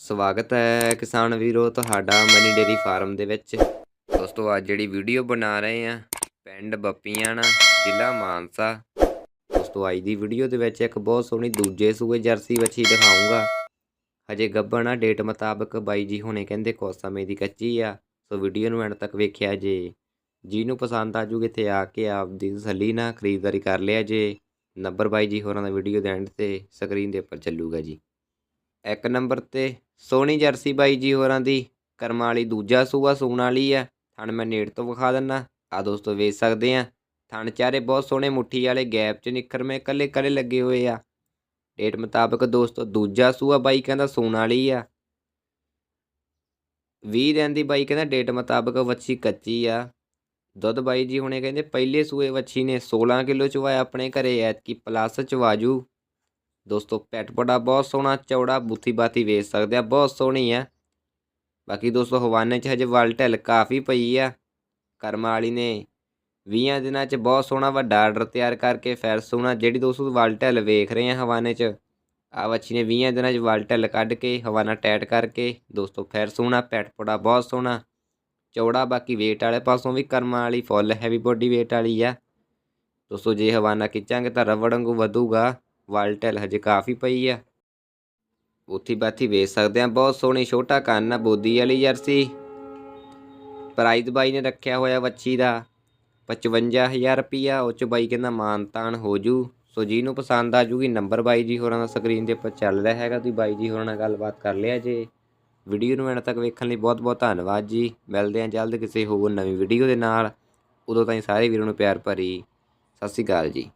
ਸਵਾਗਤ ਹੈ ਕਿਸਾਨ ਵੀਰੋ ਤੁਹਾਡਾ ਮਨੀ ਡੇਰੀ ਫਾਰਮ ਦੇ ਵਿੱਚ। ਦੋਸਤੋ, ਅੱਜ ਜਿਹੜੀ ਵੀਡੀਓ ਬਣਾ ਰਹੇ ਆ ਪਿੰਡ ਬੱਪੀਆਣਾ, ਜ਼ਿਲ੍ਹਾ ਮਾਨਸਾ। ਦੋਸਤੋ, ਅੱਜ ਦੀ ਵੀਡੀਓ ਦੇ ਵਿੱਚ ਇੱਕ ਬਹੁਤ ਸੋਹਣੀ ਦੂਜੇ ਸੂਏ ਜਰਸੀ ਵੱਛੀ ਦਿਖਾਉਂਗਾ ਹਜੇ ਗੱਭਣ ਆ ਡੇਟ ਮੁਤਾਬਕ ਬਾਈ ਜੀ ਹੁਣੇ ਕਹਿੰਦੇ ਕੁਝ ਸਮੇਂ ਦੀ ਕੱਚੀ ਆ, ਸੋ ਵੀਡੀਓ ਨੂੰ ਐਂਡ ਤੱਕ ਵੇਖਿਆ ਜੇ। ਜਿਹਨੂੰ ਪਸੰਦ ਆ ਜੂਗੇ ਇੱਥੇ ਆ ਕੇ ਆਪਦੀ ਤਸੱਲੀ ਨਾਲ ਖਰੀਦਦਾਰੀ ਕਰ ਲਿਆ ਜੇ। ਨੰਬਰ ਬਾਈ ਜੀ ਹੋਰਾਂ ਦਾ ਵੀਡੀਓ ਦੇ ਐਂਡ ਤੇ ਸਕਰੀਨ ਦੇ ਉੱਪਰ ਚੱਲੂਗਾ ਜੀ। ਇੱਕ ਨੰਬਰ ਤੇ ਸੋਹਣੀ ਜਰਸੀ ਬਾਈ ਜੀ ਹੋਰਾਂ ਦੀ, ਕਰਮਾਂ ਵਾਲੀ ਦੂਜਾ ਸੂਆ ਸੂਣ ਵਾਲੀ ਆ। ਥਣ ਮੈਂ ਨੇੜ ਤੋਂ ਵਿਖਾ ਦਿੰਨਾ। ਆ ਦੋਸਤੋ ਵੇਚ ਸਕਦੇ ਆ, ਥਣ ਚਾਰੇ ਬਹੁਤ ਸੋਹਣੇ ਮੁੱਠੀ ਵਾਲੇ ਗੈਪ 'ਚ ਨਿਖਰਵੇਂ ਕੱਲੇ ਕੱਲੇ ਲੱਗੇ ਹੋਏ ਆ। ਡੇਟ ਮੁਤਾਬਕ ਦੋਸਤੋ ਦੂਜਾ ਸੂਆ ਬਾਈ ਕਹਿੰਦਾ ਸੂਣ ਵਾਲੀ ਆ। 20 ਦਿਨ ਦੀ ਬਾਈ ਕਹਿੰਦਾ ਡੇਟ ਮੁਤਾਬਕ ਵੱਛੀ ਕੱਚੀ ਆ। ਦੁੱਧ ਬਾਈ ਜੀ ਹੁਣੇ ਕਹਿੰਦੇ ਪਹਿਲੇ ਸੂਏ ਵੱਛੀ ਨੇ 16 ਕਿਲੋ ਚਵਾਇਆ ਆਪਣੇ ਘਰੇ, ਐਤਕੀ ਪਲੱਸ ਚਵਾਜੂ। ਦੋਸਤੋ, ਪੈਟ ਪੜਾ ਬਹੁਤ ਸੋਹਣਾ ਚੌੜਾ ਬੁੱਥੀ ਬਾਤੀ ਵੇਚ ਸਕਦੇ ਆ, ਬਹੁਤ ਸੋਹਣੀ ਆ। ਬਾਕੀ ਦੋਸਤੋ, ਹਵਾਨੇ 'ਚ ਹਜੇ ਵਲ ਢਿੱਲ ਕਾਫੀ ਪਈ ਆ। ਕਰਮਾ ਵਾਲੀ ਨੇ 20 ਦਿਨਾਂ 'ਚ ਬਹੁਤ ਸੋਹਣਾ ਵੱਡਾ ਆਰਡਰ ਤਿਆਰ ਕਰਕੇ ਫਿਰ ਸੋਹਣਾ ਜਿਹੜੀ ਦੋਸਤੋ ਵਲ ਢਿੱਲ ਵੇਖ ਰਹੇ ਆ ਹਵਾਨੇ 'ਚ। ਆ ਵੱਛੀ ਨੇ 20 ਦਿਨਾਂ 'ਚ ਵਲ ਢਿੱਲ ਕੱਢ ਕੇ ਹਵਾਨਾ ਟੈਟ ਕਰਕੇ ਦੋਸਤੋ ਫਿਰ ਸੋਹਣਾ, ਪੈਟ ਪੜਾ ਬਹੁਤ ਸੋਹਣਾ। ਚੌੜਾ ਬਾਕੀ weight ਵਾਲੇ ਪਾਸੋਂ ਵੀ ਕਰਮਾ ਵਾਲੀ ਫੁੱਲ ਹੈਵੀ ਬੋਡੀ weight ਵਾਲੀ ਆ। ਦੋਸਤੋ, ਜੇ ਹਵਾਨਾ ਖਿੱਚਾਂਗੇ ਤਾਂ ਰਵੜ ਵਾਂਗੂ ਵਧੂਗਾ। ਵਾਲਟਲ ਹਜੇ ਕਾਫੀ ਪਈ ਆ। ਉੱਥੀ ਬਾਥੀ ਵੇਚ ਸਕਦੇ ਆ ਬਹੁਤ ਸੋਹਣੀ ਛੋਟਾ ਕੰਨ ਆ, ਬੋਦੀ ਵਾਲੀ ਜਰਸੀ। ਪ੍ਰਾਈਜ਼ ਬਾਈ ਨੇ ਰੱਖਿਆ ਹੋਇਆ ਵੱਛੀ ਦਾ। 55000 ਰੁਪਿਆ ਉਹ ਚ ਬਾਈ ਕਹਿੰਦਾ ਮਾਨਤਾਨ ਹੋ ਜੂ। ਸੋ ਜਿਹਨੂੰ ਪਸੰਦ ਆ ਜੂਗੀ, ਨੰਬਰ ਬਾਈ ਜੀ ਹੋਰਾਂ ਦਾ ਸਕਰੀਨ ਦੇ ਉੱਪਰ ਚੱਲ ਰਿਹਾ ਹੈਗਾ। ਤੁਸੀਂ ਬਾਈ ਜੀ ਹੋਰਾਂ ਨਾਲ ਗੱਲਬਾਤ ਕਰ ਲਿਆ ਜੇ। ਵੀਡੀਓ ਨੂੰ ਐਂਡ ਤੱਕ ਵੇਖਣ ਲਈ ਬਹੁਤ ਬਹੁਤ ਧੰਨਵਾਦ ਜੀ। ਮਿਲਦੇ ਹਾਂ ਜਲਦ ਕਿਸੇ ਹੋਰ ਨਵੀਂ ਵੀਡੀਓ ਦੇ ਨਾਲ। ਉਦੋਂ ਤਾਈਂ ਸਾਰੇ ਵੀਰਾਂ ਨੂੰ ਪਿਆਰ ਭਰੀ। ਸਤਿ ਸ਼੍ਰੀ ਅਕਾਲ ਜੀ।